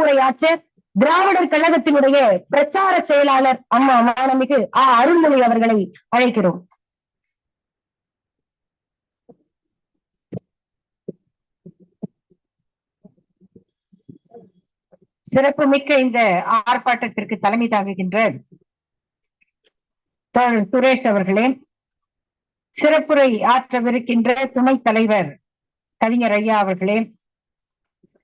உரையாற்ற திராவிடர் கழகத்தினுடைய பிரச்சார செயலாளர் அம்மா மாணமிகு ஆ அருள்மொழி அவர்களை அழைக்கிறோம். சிறப்பு மிக்க இந்த ஆர்ப்பாட்டத்திற்கு தலைமை தாங்குகின்ற சுரேஷ் அவர்களே சிறப்புரை ஆற்றவிருக்கின்ற துணைத் தலைவர் கவிஞர் ஐயா அவர்களே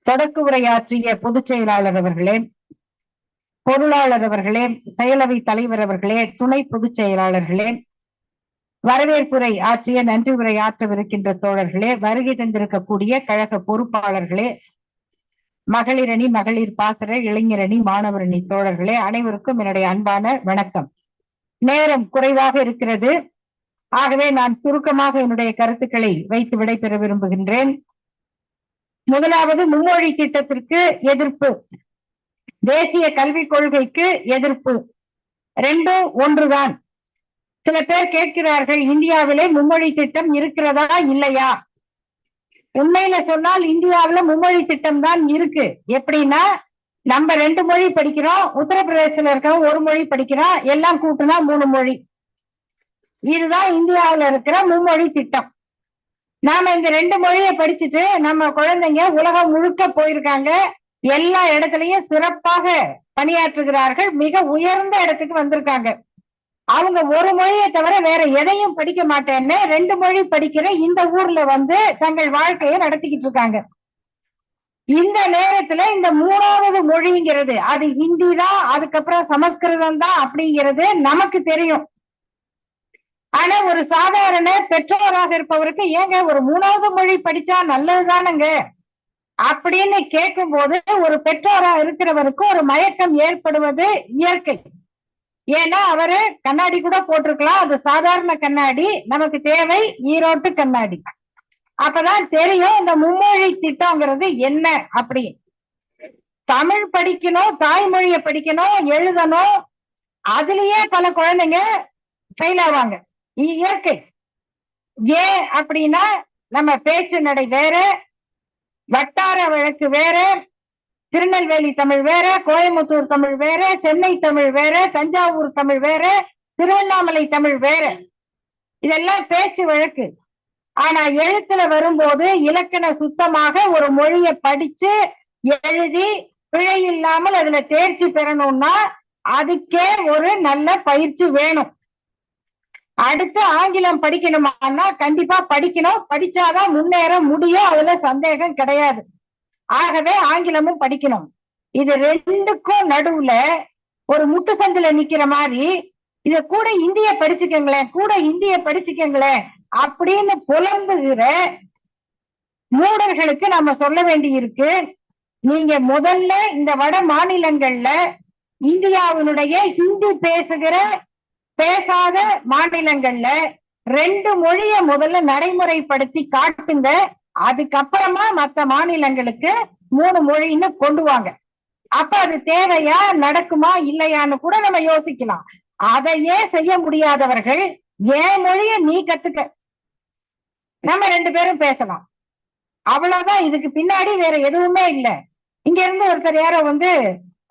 தொடக்க உரையாற்றிய பொதுச் செயலாளர் அவர்களே பொருளாளர் அவர்களே செயலவை தலைவர் அவர்களே துணை பொதுச் செயலாளர்களே வரவேற்புரை ஆற்றிய நன்றி உரை ஆற்றவிருக்கின்ற தோழர்களே வருகை தந்திருக்கக்கூடிய கழக பொறுப்பாளர்களே மகளிரணி மகளிர் பாசற இளைஞரணி மாணவரணி தோழர்களே அனைவருக்கும் என்னுடைய அன்பான வணக்கம். நேரம் குறைவாக இருக்கிறது. ஆகவே நான் சுருக்கமாக என்னுடைய கருத்துக்களை வைத்து விடைபெற விரும்புகின்றேன். முதலாவது மும்மொழி திட்டத்திற்கு எதிர்ப்பு. தேசிய கல்விக் கொள்கைக்கு எதிர்ப்பு. ரெண்டும் ஒன்றுதான். சில பேர் கேட்கிறார்கள் இந்தியாவிலே மும்மொழி திட்டம் இருக்கிறதா இல்லையா? உண்மையில சொன்னால் இந்தியாவில மும்மொழி திட்டம் தான் இருக்கு. எப்படின்னா நம்ம ரெண்டு மொழி படிக்கிறோம் உத்தரப்பிரதேசத்துல இருக்கிறோம் ஒரு மொழி படிக்கிறோம் எல்லாம் கூட்டுனா மூணு மொழி. இதுதான் இந்தியாவில இருக்கிற மும்மொழி திட்டம். நாம இந்த ரெண்டு மொழியை படிச்சுட்டு நம்ம குழந்தைங்க உலகம் முழுக்க போயிருக்காங்க. எல்லா இடத்துலயும் சிறப்பாக பணியாற்றுகிறார்கள். மிக உயர்ந்த இடத்துக்கு வந்திருக்காங்க. அவங்க ஒரு மொழியை தவிர வேற எதையும் படிக்க மாட்டேன்னு ரெண்டு மொழி படிக்கிற இந்த ஊர்ல வந்து தங்கள் வாழ்க்கையை நடத்திக்கிட்டு இருக்காங்க. இந்த நேரத்துல இந்த மூணாவது மொழிங்கிறது அது ஹிந்தி தான் அதுக்கப்புறம் சமஸ்கிருதம் தான் அப்படிங்கிறது நமக்கு தெரியும். ஆனா ஒரு சாதாரண பெற்றோராக இருப்பவருக்கு ஏங்க ஒரு மூணாவது மொழி படிச்சா நல்லதுதானுங்க? அப்படின்னு கேட்கும் போது ஒரு பெற்றோரா இருக்கிறவருக்கு ஒரு மயக்கம் ஏற்படுவது இயற்கை. ஏன்னா அவரு கண்ணாடி கூட போட்டிருக்கலாம். அது சாதாரண கண்ணாடி. நமக்கு தேவை ஈரோட்டு கண்ணாடி. அப்பதான் தெரியும் இந்த மும்மொழி திட்டம்ங்கிறது என்ன அப்படின்னு தமிழ் படிக்கணும் தாய்மொழிய படிக்கணும் எழுதணும். அதுலயே பல குழந்தைங்க ஃபெயில் ஆவாங்க. இயற்கை ஏன் அப்படின்னா நம்ம பேச்சு நடை வேற வட்டார வழக்கு வேற திருநெல்வேலி தமிழ் வேற கோயம்புத்தூர் தமிழ் வேற சென்னை தமிழ் வேற தஞ்சாவூர் தமிழ் வேற திருவண்ணாமலை தமிழ் வேற. இதெல்லாம் பேச்சு வழக்கு. ஆனா எழுத்துல வரும்போது இலக்கண சுத்தமாக ஒரு மொழியை படிச்சு எழுதி பிழை இல்லாமல் அதுல தேர்ச்சி பெறணும்னா அதுக்கே ஒரு நல்ல பயிற்சி வேணும். அடுத்து ஆங்கிலம் படிக்கணுமான்னா கண்டிப்பா படிக்கணும். படிச்சாதான் முன்னேற முடியும். அதுல சந்தேகம் கிடையாது. ஆகவே ஆங்கிலமும் படிக்கணும். இது ரெண்டுக்கும் நடுவுல ஒரு முட்டு சந்தில நிக்கிற மாதிரி இத கூட இந்திய படிச்சுக்கங்களேன் கூட இந்திய படிச்சுக்கங்களேன் அப்படின்னு புலம்புகிற மூடர்களுக்கு நம்ம சொல்ல வேண்டி இருக்கு நீங்க முதல்ல இந்த வட மாநிலங்கள்ல இந்தியாவினுடைய ஹிந்தி பேசுகிற பேசாத மாநிலங்கள்ல ரெண்டு மொழிய முதல்ல நடைமுறைப்படுத்தி காட்டுங்க. அதுக்கப்புறமா மத்த மாநிலங்களுக்கு மூணு மொழின்னு கொண்டு வாங்க அப்ப அது தேவையா நடக்குமா இல்லையான்னு கூட நம்ம யோசிக்கலாம். அதையே செய்ய முடியாதவர்கள் என் மொழிய நீ கத்துக்க. நம்ம ரெண்டு பேரும் பேசலாம். அவ்வளவுதான். இதுக்கு பின்னாடி வேற எதுவுமே இல்ல. இங்க இருந்து ஒருத்தர் யாரோ வந்து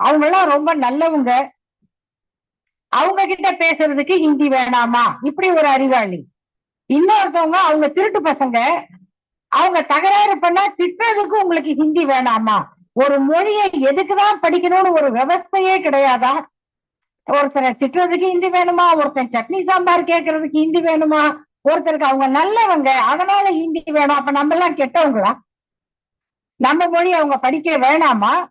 அவங்க எல்லாம் ரொம்ப நல்லவங்க. அவங்க கிட்ட பேசுறதுக்கு ஹிந்தி வேணாமா? இப்படி ஒரு அறிவாளி. இன்னொருத்தவங்க அவங்க திருட்டு பசங்க அவங்க தகராறு பண்ணா திட்டுறதுக்கு உங்களுக்கு ஹிந்தி வேணாமா? ஒரு மொழியை எதுக்குதான் படிக்கணும்னு ஒரு விவஸ்தையே கிடையாதா? ஒருத்தரை திட்டுறதுக்கு ஹிந்தி வேணுமா? ஒருத்தன் சட்னி சாம்பார் கேட்கறதுக்கு ஹிந்தி வேணுமா? ஒருத்தருக்கு அவங்க நல்லவங்க அதனால ஹிந்தி வேணும். அப்ப நம்ம எல்லாம் கெட்டவங்களா? நம்ம மொழி அவங்க படிக்க வேணாமா?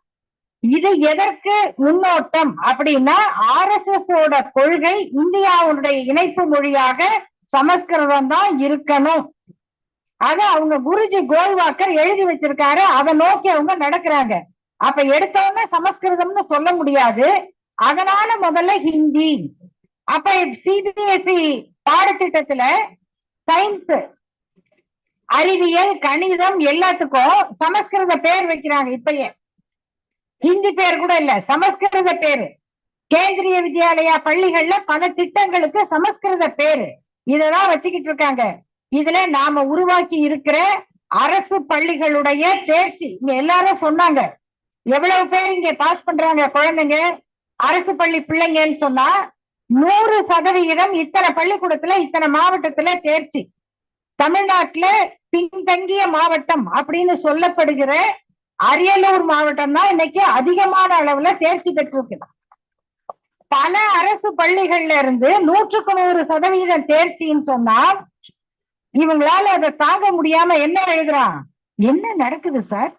இது எதற்கு முன்னோட்டம் அப்படின்னா ஆர் எஸ் எஸ் ஓட கொள்கை இந்தியாவுடைய இணைப்பு மொழியாக சமஸ்கிருதம் தான் இருக்கணும். அத அவங்க குருஜி கோல்வாக்கர் எழுதி வச்சிருக்காரு. அதை நோக்கி அவங்க நடக்கிறாங்க. அப்ப எடுத்தவங்க சமஸ்கிருதம்னு சொல்ல முடியாது. அதனால முதல்ல ஹிந்தி. அப்ப சிபிஎஸ்இ பாடத்திட்டத்துல சயின்ஸ் அறிவியல் கணிதம் எல்லாத்துக்கும் சமஸ்கிருத பேர் வைக்கிறாங்க இப்பயே. ஹிந்தி பேர் கூட இல்ல சமஸ்கிருத பேரு. கேந்திரிய வித்யாலயா பள்ளிகள்ல பல திட்டங்களுக்கு சமஸ்கிருத பேரு. இதெல்லாம் வச்சுக்கிட்டு இருக்காங்க. இதுல நாம உருவாக்கி இருக்கிற அரசு பள்ளிகளுடைய தேர்ச்சி இங்க எல்லாரும் சொன்னாங்க. எவ்வளவு பேர் இங்க பாஸ் பண்றாங்க குழந்தைங்க? அரசு பள்ளி பிள்ளைங்கன்னு சொன்னா நூறு சதவிகிதம் இத்தனை பள்ளிக்கூடத்துல இத்தனை மாவட்டத்துல தேர்ச்சி. தமிழ்நாட்டுல பின்தங்கிய மாவட்டம் அப்படின்னு சொல்லப்படுகிற அரியலூர் மாவட்டம் தான் இன்னைக்கு அதிகமான அளவுல தேர்ச்சி பெற்றிருக்கு பல அரசு பள்ளிகள்ல இருந்து நூற்றுக்கு நூறு சதவீதம் தேர்ச்சின்னு சொன்னா இவங்களால அதை தாங்க முடியாம என்ன எழுதுறான்? என்ன நடக்குது சார்?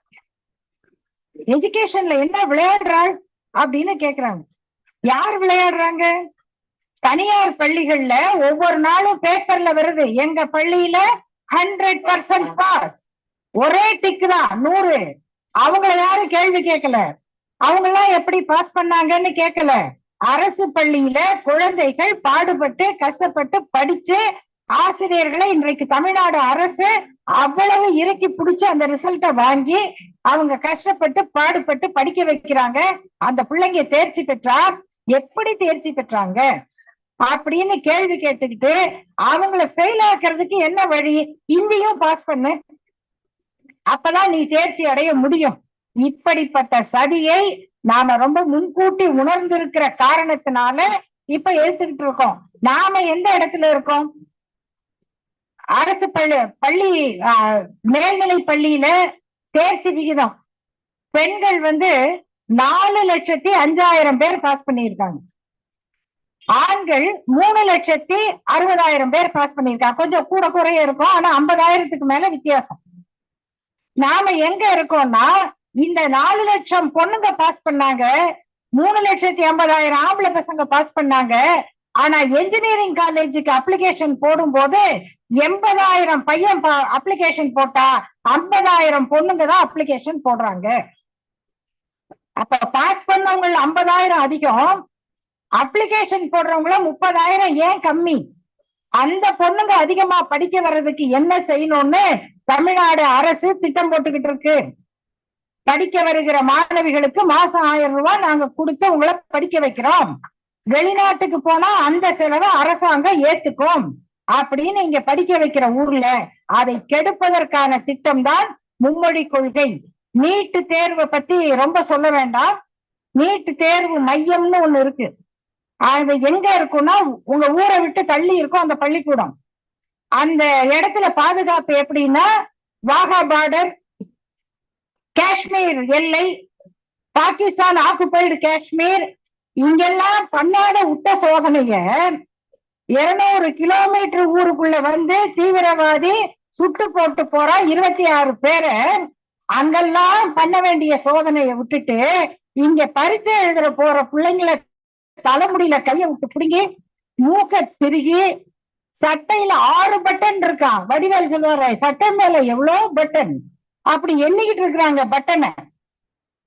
எஜுகேஷன்ல என்ன விளையாடுறாள் அப்படின்னு கேக்குறாங்க. யார் விளையாடுறாங்க? தனியார் பள்ளிகள்ல ஒவ்வொரு நாளும் பேப்பர்ல வருது. எங்க பள்ளியில ஹண்ட்ரட் பர்சன்ட் பாஸ் ஒரே டிக்கு தான் நூறு. அவங்கள யாரும் கேள்வி கேட்கல அவங்க எல்லாம் எப்படி பாஸ் பண்ணாங்கன்னு கேட்கல அரசு பள்ளியில குழந்தைகள் பாடுபட்டு கஷ்டப்பட்டு படிச்சு ஆசிரியர்களை இன்றைக்கு தமிழ்நாடு அரசு அவ்வளவு இறக்கி பிடிச்சு அந்த ரிசல்ட்ட வாங்கி அவங்க கஷ்டப்பட்டு பாடுபட்டு படிக்க வைக்கிறாங்க. அந்த பிள்ளைங்க தேர்ச்சி பெற்றா எப்படி தேர்ச்சி பெற்றாங்க? அப்படின்னு கேள்வி கேட்டுக்கிட்டு அவங்கள ஃபெயில் ஆக்குறதுக்கு என்ன வழி? இந்தியும் பாஸ் பண்ணு. அப்பதான் நீ தேர்ச்சி அடைய முடியும். இப்படிப்பட்ட சதியை நாம ரொம்ப முன்கூட்டி உணர்ந்திருக்கிற காரணத்தினால இப்ப எடுத்துக்கிட்டு இருக்கோம். நாம எந்த இடத்துல இருக்கோம்? அரசு பள்ளி பள்ளி ஆஹ், மேல்நிலை பள்ளியில தேர்ச்சி விகிதம். பெண்கள் வந்து நாலு லட்சத்தி அஞ்சாயிரம் பேர் பாஸ் பண்ணியிருக்காங்க. ஆண்கள் மூணு லட்சத்தி அறுபதாயிரம் பேர் பாஸ் பண்ணியிருக்காங்க. கொஞ்சம் கூட குறைய இருக்கும். ஆனா ஐம்பதாயிரத்துக்கு மேல வித்தியாசம். நாம எங்க இருக்கோம்னா இந்த நாலு லட்சம் பொண்ணுங்க பாஸ் பண்ணாங்க மூணு லட்சத்தி ஐம்பதாயிரம் ஆம்பளை பசங்க பாஸ் பண்ணாங்க ஆனா என்ஜினியரிங் காலேஜுக்கு அப்ளிகேஷன் போடும்போது எண்பதாயிரம் பையன் அப்ளிகேஷன் போட்டா ஐம்பதாயிரம் பொண்ணுங்க தான் அப்ளிகேஷன் போடுறாங்க. அப்ப பாஸ் பண்ணவங்க ஐம்பதாயிரம் அதிகம் அப்ளிகேஷன் போடுறவங்கள முப்பதாயிரம் ஏன் கம்மி? அந்த பொண்ணுங்க அதிகமா படிக்க வர்றதுக்கு என்ன செய்யணும்னு தமிழ்நாடு அரசு திட்டம் போட்டுக்கிட்டு இருக்கு. படிக்க வருகிற மாணவிகளுக்கு மாசம் ஆயிரம் ரூபாய் நாங்க கொடுத்து உங்களை படிக்க வைக்கிறோம். வெளிநாட்டுக்கு போனா அந்த செலவை அரசாங்கம் ஏத்துக்கும். அப்படின்னு இங்க படிக்க வைக்கிற ஊர்ல அதை கெடுப்பதற்கான திட்டம் தான் மும்மொழி கொள்கை. நீட்டு தேர்வை பத்தி ரொம்ப சொல்ல வேண்டாம். நீட்டு தேர்வு மையம்னு ஒண்ணு இருக்கு. அது எங்க இருக்கும்னா உங்க ஊரை விட்டு தள்ளி இருக்கும் அந்த பள்ளிக்கூடம். அந்த இடத்துல பாதுகாப்பு எப்படின்னா வாகா பார்டர் காஷ்மீர் எல்லை பாகிஸ்தான் ஆக்குபைடு காஷ்மீர். இங்கெல்லாம் பண்ணாத உட்ட சோதனைய இருநூறு கிலோமீட்டர் ஊருக்குள்ள வந்து தீவிரவாதி சுட்டு போட்டு போற இருபத்தி ஆறு பேரை. அங்கெல்லாம் பண்ண வேண்டிய சோதனையை விட்டுட்டு இங்க பரிச்சை எழுதுற போற பிள்ளைங்கள தலைமுடியில கைய விட்டு பிடுங்கி மூக்க திருகி சட்டையில ஆறு பட்டன் இருக்கான் வடிவேல் சொல்லுவாரு சட்டை மேல எவ்வளவு பட்டன் அப்படி எண்ணிக்கிட்டு இருக்கிறாங்க பட்டனை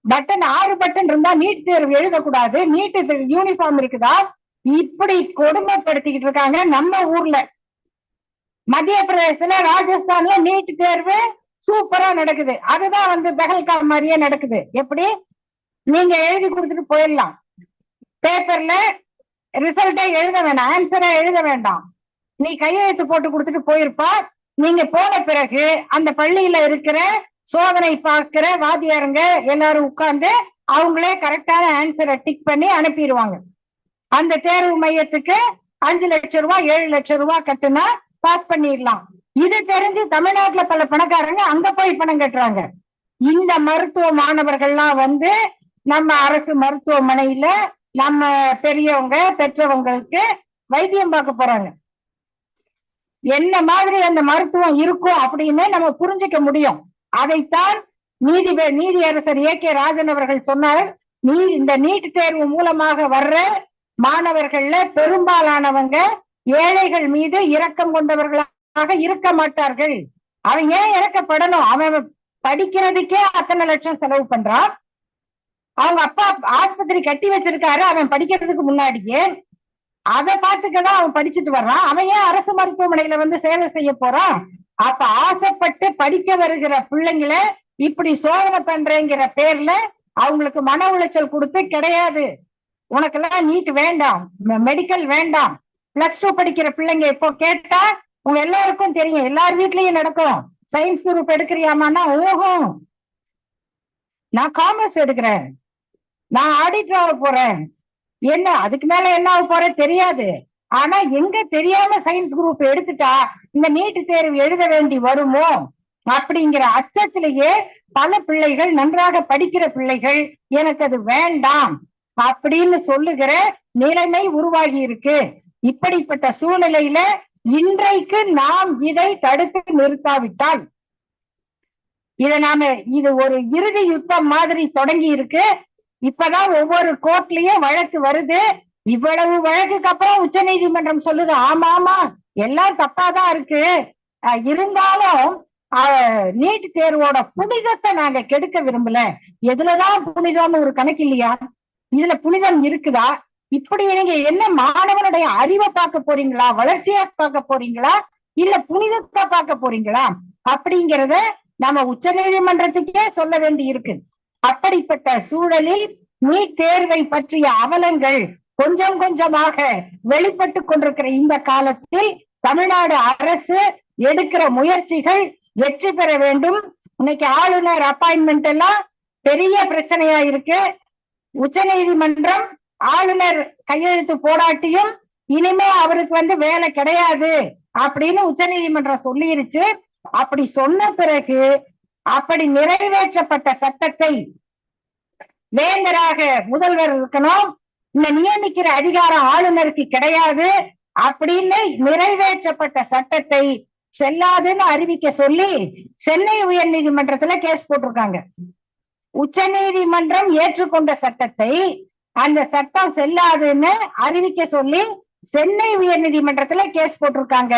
பட்டன் ஆறு பட்டன் இருந்தா நீட் தேர்வு எழுதக்கூடாது. நீட்டு யூனிஃபார்ம் இருக்குதா? இப்படி கொடுமைப்படுத்திக்கிட்டு இருக்காங்க நம்ம ஊர்ல. மத்திய பிரதேசத்துல ராஜஸ்தான்ல நீட் தேர்வு சூப்பரா நடக்குது. அதுதான் வந்து பெகல்கா மாதிரியே நடக்குது. எப்படி? நீங்க எழுதி கொடுத்துட்டு போயிடலாம். பேப்பர்ல ரிசல்ட்டை எழுத வேண்டாம் ஆன்சரை எழுத வேண்டாம். நீ கையெழுத்து போட்டு கொடுத்துட்டு போயிருப்பா. நீங்க போன பிறகு அந்த பள்ளியில இருக்கிற சோதனை பார்க்கிற வாத்தியாருங்க எல்லாரும் உட்கார்ந்து அவங்களே கரெக்டான ஆன்சரை டிக் பண்ணி அனுப்பிடுவாங்க. அந்த தேர்வு மையத்துக்கு அஞ்சு லட்சம் ரூபாய் ஏழு லட்சம் ரூபாய் கட்டுனா பாஸ் பண்ணிடலாம். இது தெரிஞ்சு தமிழ்நாட்டுல பல பணக்காரங்க அங்க போய் பணம் கட்டுறாங்க. இந்த மருத்துவ மாணவர்கள்லாம் வந்து நம்ம அரசு மருத்துவமனையில நம்ம பெரியவங்க பெற்றவங்களுக்கு வைத்தியம் பார்க்க போறாங்க. என்ன மாதிரி அந்த மருத்துவம் இருக்கும் அப்படின்னு நம்ம புரிஞ்சுக்க முடியும். அதைத்தான் நீதி நீதியரசர் ஏ கே ராஜன் அவர்கள் சொன்னார். நீ இந்த நீட் தேர்வு மூலமாக வர்ற மாணவர்கள்ல பெரும்பாலானவங்க ஏழைகள் மீது இரக்கம் கொண்டவர்களாக இருக்க மாட்டார்கள். அவன் ஏன் இறக்கப்படணும்? அவன் படிக்கிறதுக்கே அத்தனை லட்சம் செலவு பண்றான். அவங்க அப்பா ஆஸ்பத்திரி கட்டி வச்சிருக்காரு. அவன் படிக்கிறதுக்கு முன்னாடியே அதை பார்த்துக்கதான் அவன் படிச்சுட்டு வர்றான். அவன் ஏன் அரசு மருத்துவமனையில வந்து சேவை செய்ய போறான்? அப்ப ஆசைப்பட்டு படிக்க வருகிற பிள்ளைங்களை இப்படி சோதனை பண்றேங்கிற பேர்ல அவங்களுக்கு மன உளைச்சல் கொடுத்து கிடையாது. உனக்கெல்லாம் நீட் வேண்டாம் மெடிக்கல் வேண்டாம். பிளஸ் டூ படிக்கிற பிள்ளைங்க இப்போ கேட்டா உங்க எல்லாருக்கும் தெரியும். எல்லார் வீட்லயும் நடக்கும். சயின்ஸ் குரூப் எடுக்கிறியாமான்னா ஓஹோ! நான் காமர்ஸ் எடுக்கிறேன். நான் ஆடிட்டர் ஆக போறேன். என்ன அதுக்கு மேல என்ன ஆக போற தெரியாது. ஆனா எங்க தெரியாம சயின்ஸ் குரூப் எடுத்துட்டா இந்த நீட்டு தேர்வு எழுத வேண்டி வருமோ? அப்படிங்கிற அச்சத்திலேயே பல பிள்ளைகள் நன்றாக படிக்கிற பிள்ளைகள் எனக்கு அது வேண்டாம் அப்படின்னு சொல்லுகிற நிலைமை உருவாகி இருக்கு. இப்படிப்பட்ட சூழ்நிலையில இன்றைக்கு நாம் இதை தடுத்து நிறுத்தாவிட்டால் இத நாம இது ஒரு இறுதி யுத்தம் மாதிரி தொடங்கி இருக்கு. இப்பதான் ஒவ்வொரு கோர்ட்லயும் வழக்கு வருது. இவ்வளவு வழக்குக்கு அப்புறம் உச்ச நீதிமன்றம் சொல்லுது ஆமா ஆமா எல்லாம் தப்பாதான் இருக்கு. இருந்தாலும் நீட் தேர்வோட புனிதத்தை நாங்க கெடுக்க விரும்பல. எதுலதான் புனிதம்னு ஒரு கணக்கு இல்லையா? இதுல புனிதம் இருக்குதா? இப்படி நீங்க என்ன மாணவனுடைய அறிவை பார்க்க போறீங்களா? வளர்ச்சியா பார்க்க போறீங்களா? இல்ல புனிதத்தை பார்க்க போறீங்களா? அப்படிங்கிறத நம்ம உச்ச நீதிமன்றத்துக்கே சொல்ல வேண்டி இருக்கு அப்படிப்பட்ட சூழலில் நீட் தேர்வை பற்றிய அவலங்கள் கொஞ்சம் கொஞ்சமாக வெளிப்பட்டு கொண்டிருக்கிற இந்த காலத்தில் தமிழ்நாடு அரசு எடுக்கிற முயற்சிகள் வெற்றி பெற வேண்டும். இன்னைக்கு ஆளுநர் அப்பாயின்மெண்ட் எல்லாம் பெரிய பிரச்சனையா இருக்கு. உச்ச நீதிமன்றம் ஆளுநர் கையெழுத்து போராட்டியும் இனிமே அவருக்கு வந்து வேலை கிடையாது அப்படின்னு உச்ச நீதிமன்றம் சொல்லிருச்சு. அப்படி சொன்ன பிறகு அப்படி நிறைவேற்றப்பட்ட சட்டத்தை வேந்தராக முதல்வர் இருக்கணும். இந்த நியமிக்கிற அதிகாரம் ஆளுநருக்கு கிடையாது. அப்படின்னு நிறைவேற்றப்பட்ட சட்டத்தை செல்லாதுன்னு அறிவிக்க சொல்லி சென்னை உயர் நீதிமன்றத்துல கேஸ் போட்டிருக்காங்க. உச்ச நீதிமன்றம் ஏற்றுக்கொண்ட சட்டத்தை அந்த சட்டம் செல்லாதுன்னு அறிவிக்க சொல்லி சென்னை உயர் நீதிமன்றத்துல கேஸ் போட்டிருக்காங்க.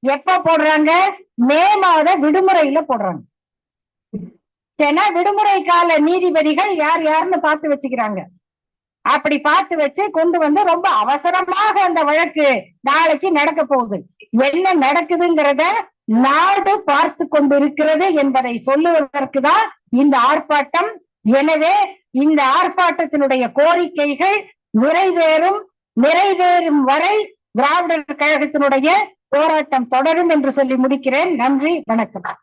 எப்ப போடுறாங்க? மே மாத விடுமுறையில போடுறாங்க. ஏன்னா விடுமுறை கால நீதிபதிகள் யார் யாருன்னு பார்த்து வச்சுக்கிறாங்க. அப்படி பார்த்து வச்சு கொண்டு வந்து ரொம்ப அவசரமாக அந்த வழக்கு நாளைக்கு நடக்க போகுது. என்ன நடக்குதுங்கிறத நாடு பார்த்து கொண்டிருக்கிறது என்பதை சொல்லுவதற்கு தான் இந்த ஆர்ப்பாட்டம். எனவே இந்த ஆர்ப்பாட்டத்தினுடைய கோரிக்கைகள் நிறைவேறும் நிறைவேறும் வரை திராவிடர் கழகத்தினுடைய போராட்டம் தொடரும் என்று சொல்லி முடிக்கிறேன். நன்றி வணக்கம்.